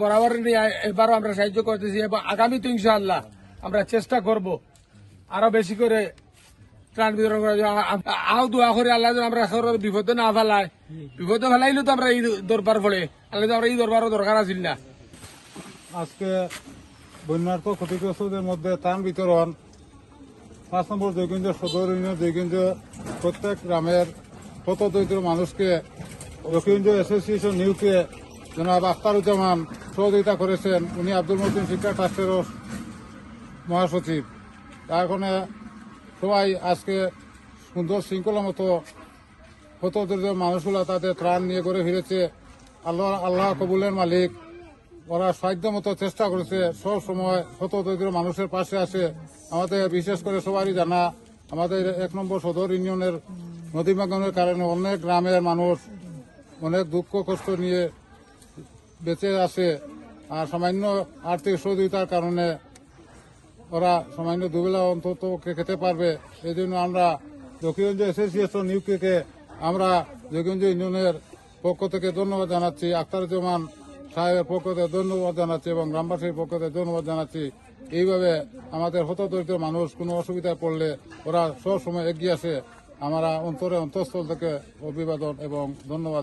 বরাবর এবারও আমরা সাহায্য করতেছি এবং আগামী তো ইনশাআল্লাহ আমরা চেষ্টা করব আরও বেশি করে ত্রাণ বিতরণ আ- আও দোয়া করে আল্লাহ আমরা সবার বিপদে না ফেলায়। বিপদে ফেলাইলে তো আমরা এই দরবার পড়ে। আল্লাহ আমরা এই দরবারও দরকার আছিল না। আজকে বন্যার্থ ক্ষতিগ্রস্তদের মধ্যে ত্রাণ বিতরণ, পাঁচ নম্বর জয়গঞ্জ সদর ইউনিয়ন প্রত্যেক গ্রামের কত দরিদ্র মানুষকে জয়গঞ্জ অ্যাসোসিয়েশন নিউকে জনাব আখতারুজ্জামান সহযোগিতা করেছেন, উনি আব্দুল মতিন শিক্ষা ট্রাস্টেরও মহাসচিব। তার কারণে সবাই আজকে সুন্দর শৃঙ্খলা মতো কত দরিদ্র মানুষগুলা তাদের ত্রাণ নিয়ে করে ফিরেছে। আল্লাহ আল্লাহ কবুলের মালিক। ওরা সাধ্য মতো চেষ্টা করেছে, সব সময় শত দরিদ্র মানুষের পাশে আসে আমাদের বিশেষ করে সবারই জানা, আমাদের এক নম্বর সদর ইউনিয়নের নদীমাগনের কারণে অনেক গ্রামের মানুষ অনেক দুঃখ কষ্ট নিয়ে বেঁচে আছে আর সামান্য আর্থিক সহযোগিতার কারণে ওরা সামান্য দুবেলা অন্তত খেতে পারবে। এই জন্য আমরা দক্ষিণগঞ্জ অ্যাসোসিয়েশন ইউকেকে আমরা দক্ষিণগঞ্জ ইউনিয়নের পক্ষ থেকে ধন্যবাদ জানাচ্ছি আখতারুজ্জামান সাহেবের পক্ষ থেকে ধন্যবাদ জানাচ্ছি এবং গ্রামবাসীর পক্ষ থেকে ধন্যবাদ জানাচ্ছি। এইভাবে আমাদের হতদরিদ্র মানুষ কোনো অসুবিধায় পড়লে ওরা সব সময় এগিয়ে আসে। আমরা অন্তরে অন্তঃস্থল থেকে অভিবাদন এবং ধন্যবাদ।